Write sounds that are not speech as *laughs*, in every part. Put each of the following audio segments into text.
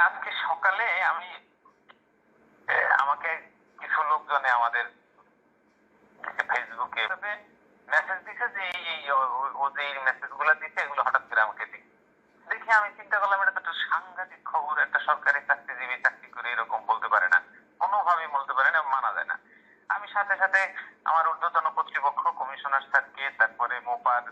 আজকে সকালে আমি আমাকে কিছু লোকজনে আমাদের ফেসবুকে মেসেজ দিছে যে এই ও- যে এই মেসেজগুলো দিচ্ছে এগুলো হঠাৎ করে আমাকে দেখি আমি চিন্তা করলাম এটা তো একটা সাংঘাতিক খবর, একটা সরকারি চাকরি করে এরকম বলতে পারে না কোনোভাবেই বলতে পারে না মানা যায় না আমি সাথে সাথে আমার ঊর্ধ্বতন কর্তৃপক্ষ কমিশনার স্যারকে, তারপরে মোপার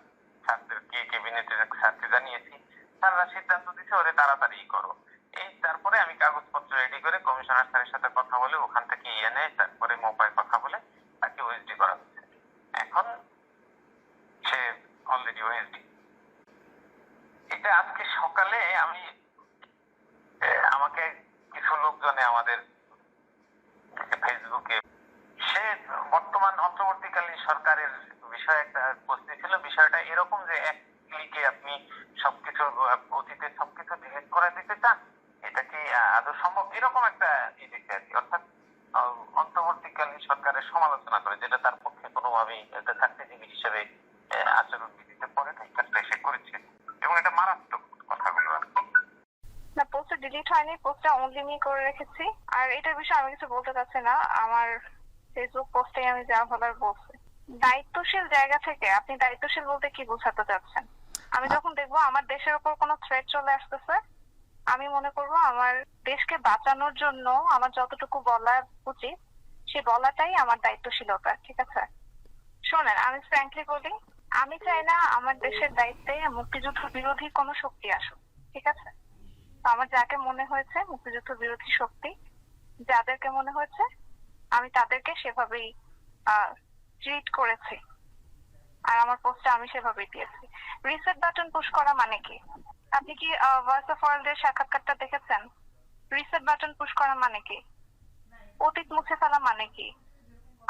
স্যারদেরকে ক্যাবিনেটের স্যারকে জানিয়েছি। স্যাররা সিদ্ধান্ত দিচ্ছে ওরে তাড়াতাড়ি করো। এই তারপরে আমি কাগজপত্র রেডি করে কমিশনার স্যারের সাথে কথা বলে ওখান থেকে এনে তারপরে মোপায় কথা বলে তাকে ওএসডি করা হচ্ছে। এখন সে অলরেডি ওএসডি এটা আজকে সকালে আমি আমাকে কিছু লোকজনে আমাদের ফেসবুকে বর্তমান অন্তর্বর্তীকালীন সরকারের বিষয়ে একটা পোস্ট ছিল। বিষয়টা এরকম যে এক ক্লিকে আপনি সবকিছু অতীতের সবকিছু ডিলিট করে দিতে চান, এটা কি আদৌ সম্ভব? এরকম একটা ই কি। অর্থাৎ অন্তর্বর্তীকালীন সরকারের সমালোচনা করে, যেটা তার পক্ষে কোনোভাবেই চাকরিজীবী হিসেবে আচরণ বিধিতে পড়ে না কাজটা করেছে। এবং এটা মারাত্মক। না ডিলিট হয়নি পোস্টটা অনলি করে রেখেছি। আর এটার বিষয়ে আমি কিছু বলতে চাচ্ছি না। আমার ফেসবুক পোস্টে আমি যা বলার বলছি। দায়িত্বশীল জায়গা থেকে আপনি দায়িত্বশীল বলতে কি বোঝাতে চাচ্ছেন? আমি যখন দেখব আমার দেশের উপর কোনো থ্রেট চলে আসতেছে, আমি মনে করব আমার দেশকে বাঁচানোর জন্য আমার যতটুকু বলা উচিত, সে বলাটাই আমার দায়িত্বশীলতা, ঠিক আছে? শোনেন, আমি ফ্র্যাঙ্কলি বলি, আমি চাই না আমার দেশের দায়িত্বে মুক্তিযুদ্ধ বিরোধী কোনো শক্তি আসুক, ঠিক আছে? আমার যাকে মনে হয়েছে মুক্তিযুদ্ধ বিরোধী শক্তি, যাদেরকে মনে হয়েছে আমি তাদেরকে সেভাবেই ট্রিট করেছি। আর আমার পোস্টে আমি সেভাবেই দিয়েছি। রিসেট বাটন পুশ করা মানে কি? আপনি কি ভয়েস অফ ওয়ার্ল্ড এর সাক্ষাৎকারটা দেখেছেন? রিসেট বাটন পুশ করা মানে কি? অতীত মুছে ফেলা মানে কি?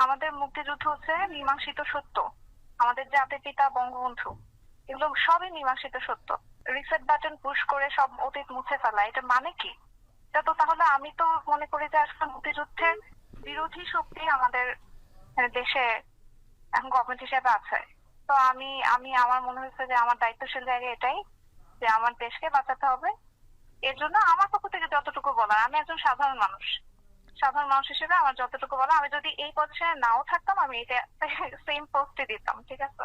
আমাদের মুক্তিযুদ্ধ হচ্ছে মীমাংসিত সত্য। আমাদের জাতির পিতা, বঙ্গবন্ধু, এগুলো সবই মীমাংসিত সত্য। রিসেট বাটন পুশ করে সব অতীত মুছে ফেলা, এটা মানে কি? এটা তো তাহলে আমি তো মনে করি যে আসলে মুক্তিযুদ্ধের বিরোধী শক্তি আমাদের মানে দেশে এখন গভর্নমেন্ট হিসেবে আছে। তো আমি আমি, আমার মনে হচ্ছে যে আমার দায়িত্বশীল জায়গা এটাই, যে আমার দেশকে বাঁচাতে হবে। এর জন্য আমার পক্ষ থেকে যতটুকু বলার, আমি একজন সাধারণ মানুষ। সাধারণ মানুষ হিসেবে আমার যতটুকু বলা আমি যদি এই পজিশনে নাও থাকতাম, আমি এটা *laughs* সেম পোস্টে দিতাম, ঠিক আছে?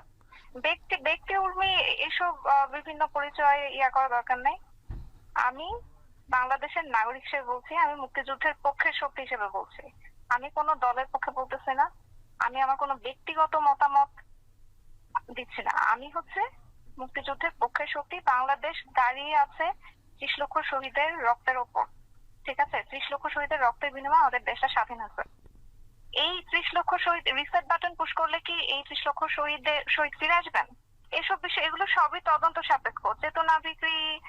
ব্যক্তি ব্যক্তি উর্মি এসব বিভিন্ন পরিচয় ইয়া করা দরকার নেই। আমি বাংলাদেশের নাগরিক হিসেবে বলছি, আমি মুক্তিযুদ্ধের পক্ষের শক্তি হিসেবে বলছি। আমি কোনো দলের পক্ষে বলতেছি না। আমি আমার কোনো ব্যক্তিগত মতামত দিচ্ছি না। আমি হচ্ছে মুক্তিযুদ্ধের পক্ষে শক্তি। বাংলাদেশ দাঁড়িয়ে আছে ত্রিশ লক্ষ শহীদের রক্তের ওপর। ঠিক আছে? ত্রিশ লক্ষ শহীদের রক্তের বিনিময়ে আমাদের দেশটা স্বাধীন আছে। এই ত্রিশ লক্ষ শহীদ রিসেট বাটন পুশ করলে কি এই ত্রিশ লক্ষ শহীদদের, শহীদ ফিরে আসবেন? এসব বিষয়, এগুলো সবই তদন্ত সাপেক্ষ। চেতনা বিক্রি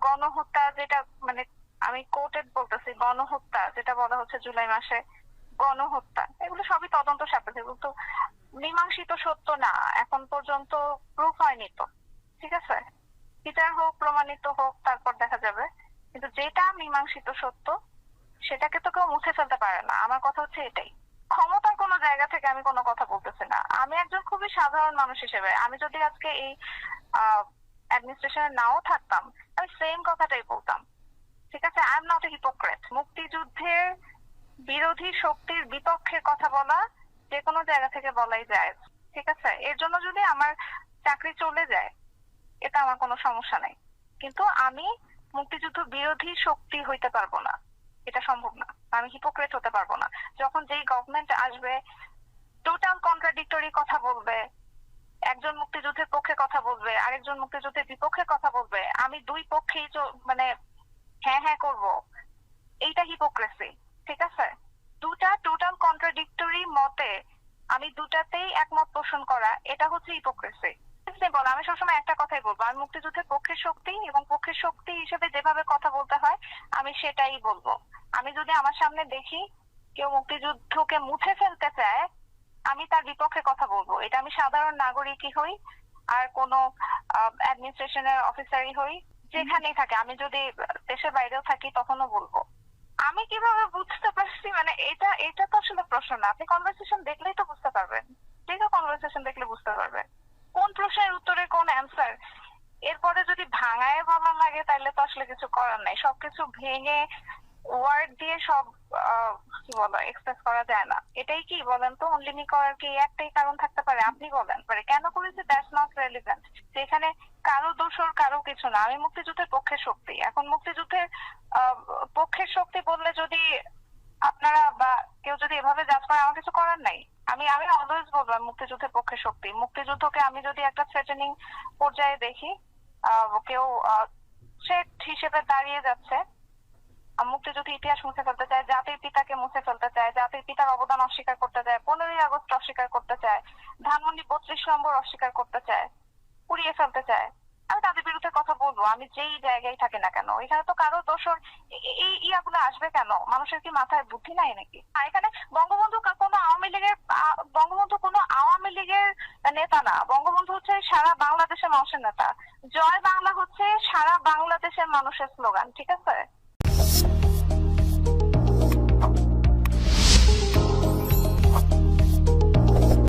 গণহত্যা যেটা মানে আমি বলতেছি গণহত্যা, যেটা বলা হচ্ছে জুলাই মাসে গণহত্যা, এগুলো সবই তদন্ত সাপেক্ষ, কিন্তু মীমাংসিত সত্য না, এখন পর্যন্ত প্রুফ হয়নি তো, ঠিক আছে? বিচার হোক, প্রমাণিত হোক, তারপর দেখা যাবে, কিন্তু যেটা মীমাংসিত সত্য, সেটাকে তো কেউ মুছে ফেলতে পারে না, আমার কথা হচ্ছে এটাই। ক্ষমতার কোনো জায়গা থেকে আমি কোনো কথা বলতেছি না, আমি একজন খুবই সাধারণ মানুষ হিসেবে, আমি যদি আজকে এই অ্যাডমিনিস্ট্রেশনে নাও থাকতাম, আমি সেম কথাটাই বলতাম ঠিক আছে I am not a hypocrite মুক্তিযুদ্ধের বিরোধী শক্তির বিপক্ষে কথা বলা যে কোনো জায়গা থেকে বলাই যায়। ঠিক আছে, এর জন্য যদি আমার চাকরি চলে যায়, এটা আমার কোনো সমস্যা নাই। কিন্তু আমি মুক্তিযুদ্ধ বিরোধী শক্তি হইতে পারব না। এটা সম্ভব না। আমি হিপোক্রেট হতে পারব না। যখন যেই গভর্নমেন্ট আসবে টোটাল কন্ট্রাডিক্টরি কথা বলবে, একজন মুক্তিযুদ্ধের পক্ষে কথা বলবে, আরেকজন মুক্তিযুদ্ধের বিপক্ষে কথা বলবে, আমি দুই পক্ষেই মানে হ্যাঁ হ্যাঁ করব। এইটা হিপোক্রেসি ঠিক আছে? দুটা টোটাল কন্ট্রাডিক্টরি মতে আমি দুটাতেই একমত পোষণ করা, এটা হচ্ছে হিপোক্রেসি বল আমি সবসময় একটা কথাই বলব, আমি মুক্তিযুদ্ধের পক্ষের শক্তি এবং পক্ষের শক্তি হিসেবে যেভাবে কথা বলতে হয়, আমি সেটাই বলব। আমি যদি আমার সামনে দেখি কেউ মুক্তিযুদ্ধকে মুছে ফেলতে চায়, আমি তার বিপক্ষে কথা বলব। এটা আমি সাধারণ নাগরিকই হই, আর কোনো অ্যাডমিনিস্ট্রেশনের অফিসারই হই। যেখানেই থাকে, আমি যদি দেশের বাইরেও থাকি তখনও বলব। আমি কীভাবে বুঝতে পারছি? মানে এটা এটা তো আসলে প্রশ্ন না। আপনি কনভারসেশন দেখলেই তো বুঝতে পারবেন। কেউ কনভারসেশন দেখলে বুঝতে পারবে কোন প্রশ্নের উত্তরে কোন অ্যান্সার এরপরে যদি ভাঙায় বলা লাগে, তাহলে তো আসলে কিছু করার নাই। সবকিছু ভেঙে ওয়ার্ড দিয়ে সব কি বলো এক্সপ্রেস করা যায় না। এটাই কি বলেন তো? অনলিমি করার কি একটাই কারণ থাকতে পারে? আপনি বলেন। পারে কেন করেছে? দ্যাটস নট রেলিভেন্ট যেখানে কারও দোষর কারও কিছু না। আমি মুক্তিযুদ্ধের পক্ষে শক্তি। এখন মুক্তিযুদ্ধের পক্ষের শক্তি বললে যদি আপনারা বা কেউ যদি এভাবে জাজ করে, আমার কিছু করার নাই। আমি আমি অলওয়েজ বলব মুক্তিযুদ্ধের পক্ষে শক্তি। মুক্তিযুদ্ধকে আমি যদি একটা থ্রেটেনিং পর্যায়ে দেখি কেউ থ্রেট হিসেবে দাঁড়িয়ে যাচ্ছে মুক্তিযুদ্ধ ইতিহাস মুছে ফেলতে চায়, জাতির পিতাকে মুছে ফেলতে চায়, জাতির পিতার অবদান অস্বীকার করতে চায়, পনেরোই আগস্ট অস্বীকার করতে চায়, ধানমন্ডি বত্রিশ নম্বর অস্বীকার করতে চায় পুড়িয়ে ফেলতে চায়। আমি তাদের বিরুদ্ধে কথা বলব, আমি যেই জায়গায় থাকি না কেন, এখানে তো কারও দোষর এই ইয়াগুলো আসবে কেন? মানুষের কি মাথায় বুদ্ধি নাই নাকি? এখানে বঙ্গবন্ধু কোনো আওয়ামী লীগের বঙ্গবন্ধু কোনো আওয়ামী লীগের নেতা না। বঙ্গবন্ধু হচ্ছে সারা বাংলাদেশের মানুষের নেতা। জয় বাংলা হচ্ছে সারা বাংলাদেশের মানুষের স্লোগান, ঠিক আছে?